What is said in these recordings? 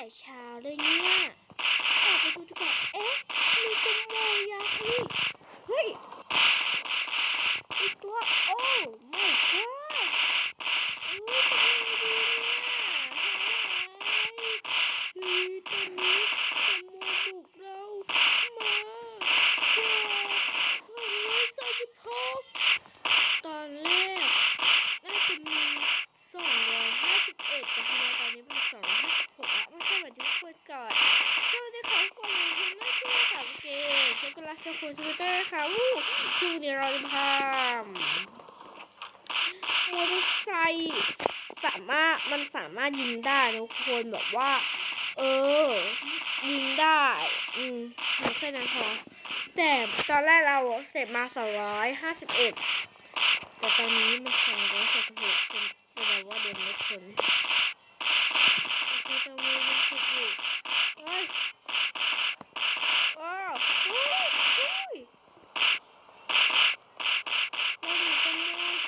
แต่เช้าเลยเนี่ยออกไปดูดีกว่าเอ๊ะ มีตัวโมยักษ์นี่ เฮ้ยมีตัว โอ้ my god เฮ้ยทำไมดีเนี่ยเฮ้ยตอนนี้ตัวโมบุกเรามาตัวสองร้อยสามสิบหกตอนแรก น่าจะมีสองร้อยห้าสิบเอ็ดแต่ทำไมตอนนี้เป็นสองร้อยห้าสิบหกอะไม่ใช่แบบที่ควรก่อนสวัสดีค่ะทุกคนคุณน่าชื่อค่ะเกย์เจ้ากุลาสกุลสกูตเตอร์ค่ะ วู้ช่นี้เราจะพามอเตอร์ไซค์สามารถมันสามารถยิงได้นะทุกคนแบบว่า เออ ยิงได้ อืมแค่นั้นพอแต่ตอนแรกเราเสร็จมาสองร้อยห้าสิบเอ็ดแต่ตอนนี้มันสองร้อยสี่สิบหกคนแสดงว่าเดินไม่ชนโอเคตอนนี้มันติดอยู่เฮ้ยว้าวเฮ้ยเฮ้ยเราหนีจมูก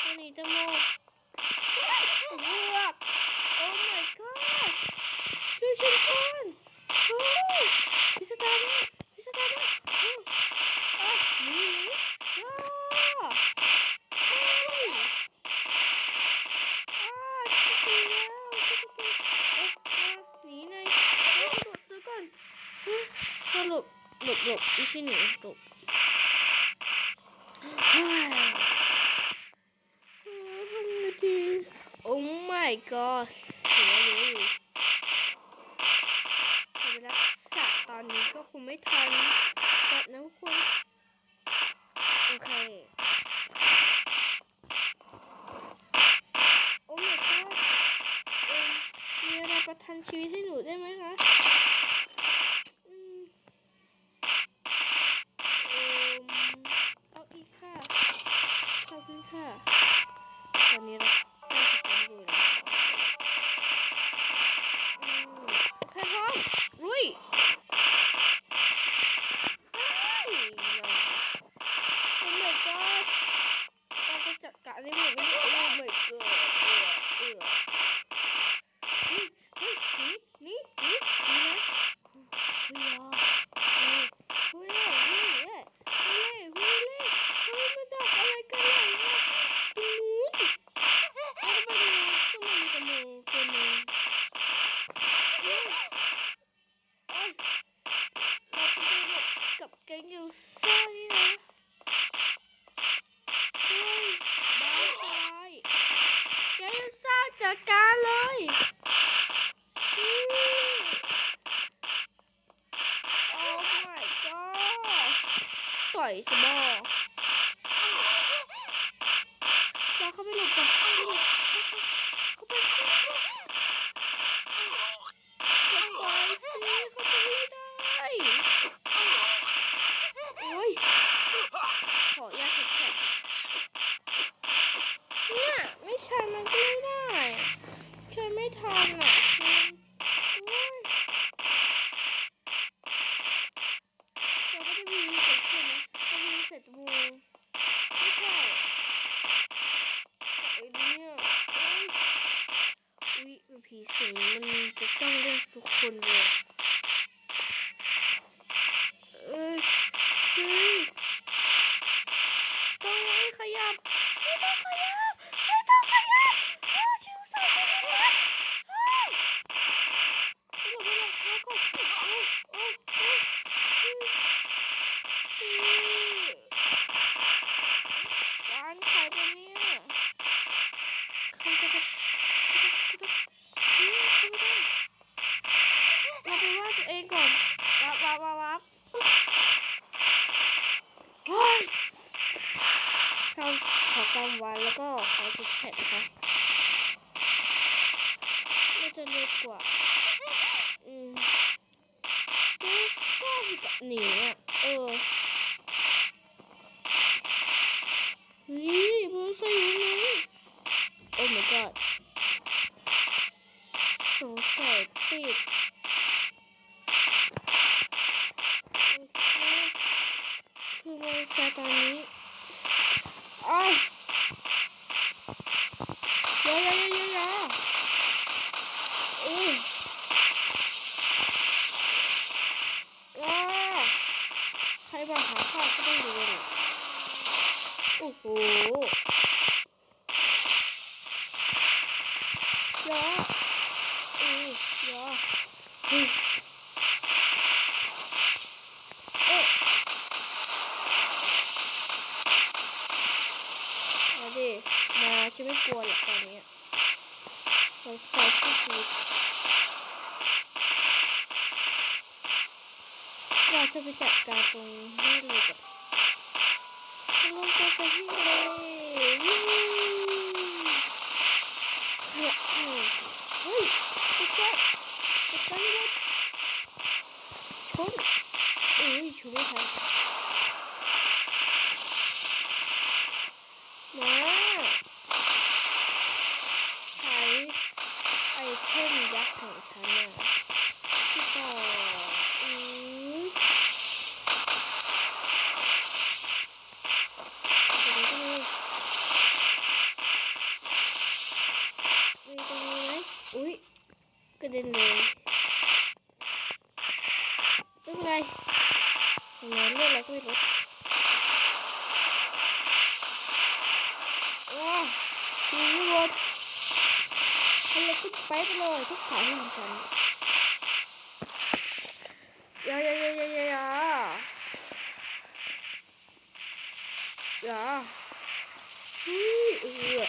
เราหนี จมูกเฮ้ยเลือกโอ้ my god ช่วยฉันก่อนเฮ้ยพิสดารมากพิสดารมากเฮ้ยเอ้ยหนีหนีอ้าเฮ้ยอ้าวจะตีแล้วจะตีเอ๊ะมาหนีไงเอ้ยกระโดดซื้อก่อนเฮ้ยก็หลบหลบหลบไม่ใช่หนีหลบเฮ้ยเฮ้ยทำไงดีโอ้ my god เสียเลยจะไปรักษาตอนนี้ก็คงไม่ทันแบบนั้นคุณโอเคโอ้ my god มีอะไรประทันชีวิตให้หนูได้ไหมคะ เราไปจัดการได้หมดเลยโอ้ my god เออเออเฮ้ยเฮ้ยหนีหนีหนีหนีนะเฮ้ยอะเออเฮ้ยเล่เฮ้ยเล่เฮ้ยเล่เฮ้ยเล่เฮ้ยมันดักอะไรกันไหนอะตรงนู้นแล้วก็ไปดูซึ่งมันมีกระโมตัวนึงเฮ้ยเอ้ยเราไปหลบกับแก๊งยูซ่านี่นะ เฮ้ยบ้าชายแกจะสร้างจัดการเลยอืมโอ้ my god ต่อยสบอรอเข้าไปหลบก่อนเข้าไปหลบเข้าไปเข้าไปเข้าไปสิเข้าไปไม่ได้โอ้ย ขออนุญาตเช็ดแขนเนี่ยไม่ใช่มันก็ไม่ได้อะใช้ไม่ทันอะคุณโอ้ยเราก็จะมีเสร็จคุณนะจะมีเสร็จวูไม่ใช่ไอ้เนี่ยโอ้ยอุ๊ยมันผี สิงมันจะจ้องเล่นทุกคนเลยเอ้ยเฮ้ย ต้องไม่ขยับไม่ต้องขยับไม่ต้องขยับเฮ้ยชิวใส่ชิวนะเฮ้ยไม่หลบไม่หลบเขาก่อนโอ้ยโอ้ยโอ้ยเฮ้ยเฮ้ยร้านขายปะเนี่ยใครจะไปใครจะเฮ้ยเข้าไม่ได้เราไปว่าตัวเองก่อนวับวับวับวับเฮ้ย เราขอกำ วันแล้วก็ขอสุดแผ่นนะคะน่าจะเร็วกว่า อืมไม่ชอบกับหนีอะ เออฮ้ยมันใส่อยู่ไหนโอ้ my god สงสัยติดโอเคคือมันใส่ตอนนี้ อ้ายอยาอยาอยาอยาเออ โหยอเออยอเฮ้ยเอ๊ะมา ดิมาฉันไม่กลัวหรอกตอนนี้เราใส่ที่ชีวิตเราจะไปจัดการตรงนี้เลยก่อนลงไปไปที่เลยวู้เฮ้ยเฮ้ยตุ๊กแกตุ๊กแกนี่เลยชนเอ้ยชนไม่ทันมาใช้ไอเทมยักษ์ของฉันน่ะที่ต่ออือ เดี๋ยวนี้มีตรงนี้ไหมอุ้ยกระเด็นเลยเป็นไงทำไมเลือดเราก็ไม่ลดว้าว ทีนี้หมดให้เราขึ้นไปไปเลยทุกขาที่ของฉันอย่าอย่าอย่าอย่าอย่าอย่าอย่าฮ้ยเออ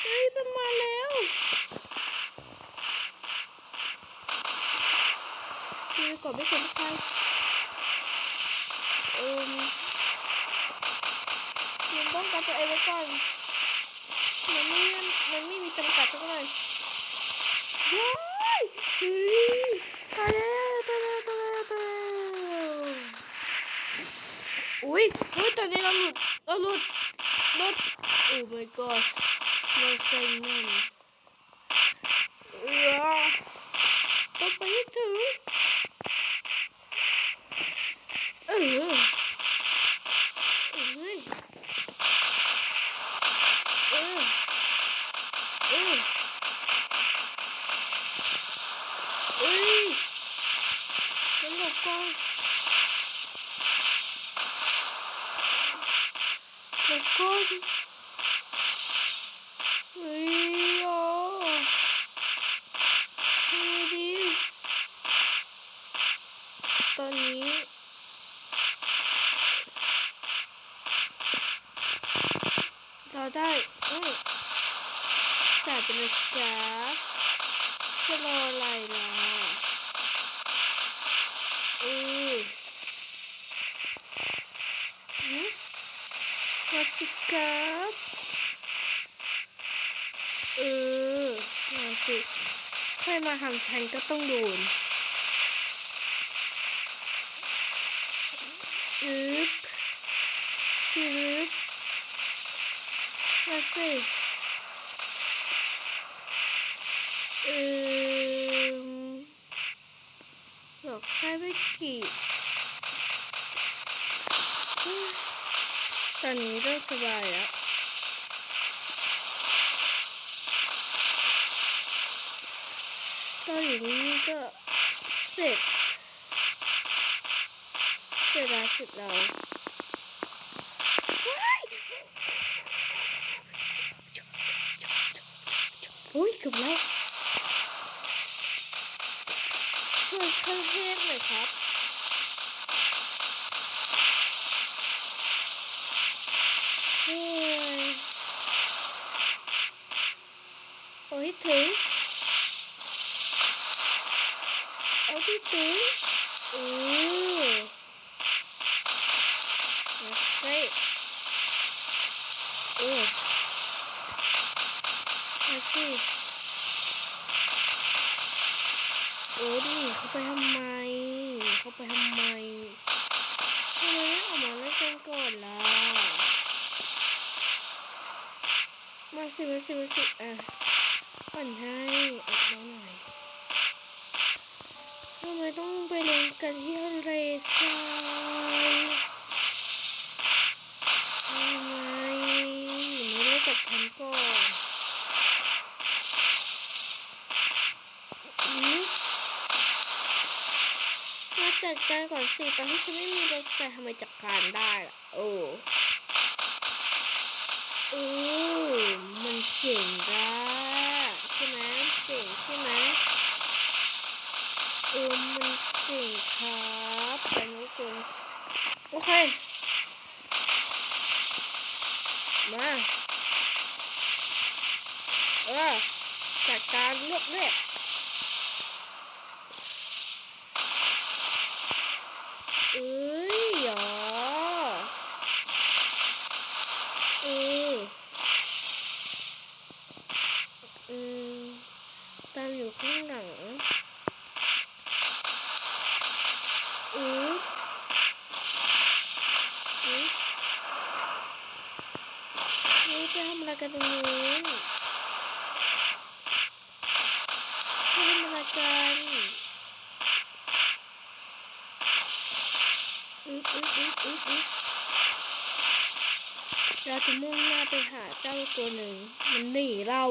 เฮ้ยมันมาแล้วคือก่อนไม่สนใครเอิมยังป้องกันตัวเองไว้ก่อน จำกัดสักหน่อยว้ายตายแล้วตายแล้วตายแล้วตายแล้วอุ้ยเฮ้ยตอนนี้เราหลุดเราหลุดหลุดโอ้ my god เราใส่แน่นเออต้องไปให้ถึงเออเอ้ยเออเออเอ้ยมันหลบก่อน หลบก่อนเฮ้ยอะทำไดีตอนนี้เราได้อืมศาสตราจารย์จะรออะไรล่ะเออหืมวั สิครับเออมาสิใครมาทำฉันก็ต้องโดนอึ๊บชึบมาสิเออหลอกแค่ไม่กี่ อนนี้ก็สบายแล้วก็อนนี้ก็เสร็จ เสร็จแล้วเสร็จแล้วายโอ้ยเกือบแล้วช่วยเครื่องเทศหน่อยครับเฮ้ยโอ้ยถึง เอาที่ตึงเออมาใส่เออมาสิโอ้ดิเขาไปทำไม เขาไปทำไมทำไมไม่ออกมาเล่นกันก่อนล่ะ มาสิมาสิมาสิอะปั่นให้ออกมาหน่อย ทำไมต้องไปลงกันที่ทะเลทรายทำไมไม่ได้กับฉันก่อนอืมมาจัดการก่อนสิตอนที่ฉันไม่มีรถไฟทำไมจัดการได้ล่ะโอ้เออมันเจ๋งละใช่ไหมเจ๋งใช่ไหม เออมันเจ๋งครับแต่ทุกคนโอเค มาเออจัดการเลือกเลือกเอ้ยหรอเอออืมตามอยู่ข้างหลังอืออือ นี่ไปทำอะไรกันตรงนู้ทำอะไรกันอึ๊บออืออืออืออือเราจะมุ่งหน้าไปหาเจ้าตัวหนึ่ง มันหนีเรา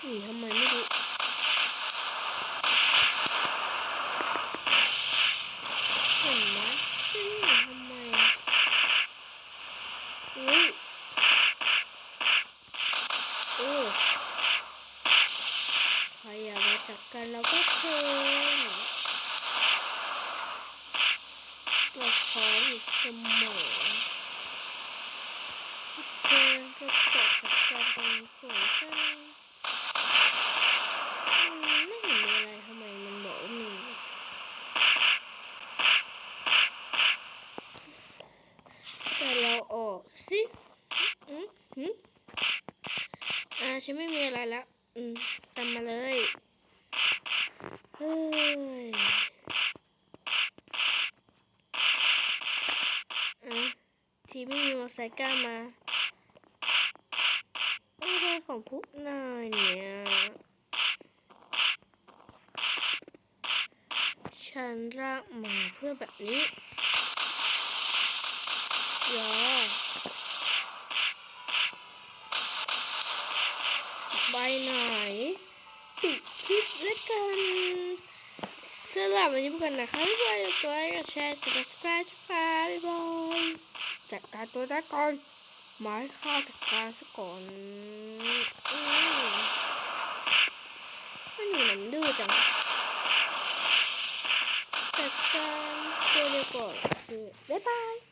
หนีทำไมไม่รู้ เห็นไหมจะหนีทำไมอุ้ยเออใครอยากมาจับกันเราก็เชิญเราพร้อมอยู่เสมอเชิญก็จัดจัดการตรงนี้ก่อนกันอืมไม่เห็นมีอะไรทำไมมันบอกว่ามี แต่เราออกสิอืมหืมอ่า ฉันไม่มีอะไรแล้ว อืมตามมาเลย เฮ้ย อะทีไม่มีมอเตอร์ไซค์กล้ามาไม่ได้ของพวกนายเนี่ย ฉันรักมาเพื่อแบบนี้ยอใบไหนปิดคลิปแล้วกันสำหรับวันนี้พบกันนะคะบ๊ายบายกดไลค์กดแชร์กด subscribe ค่ะบ๊าายบายจัดการตัวได้ก่อนหมายข้าจัดการซะก่อนมมันอยู่หนมันดื้อจังจัดการตัวเดียวก่อนโอเคบ๊ายบาย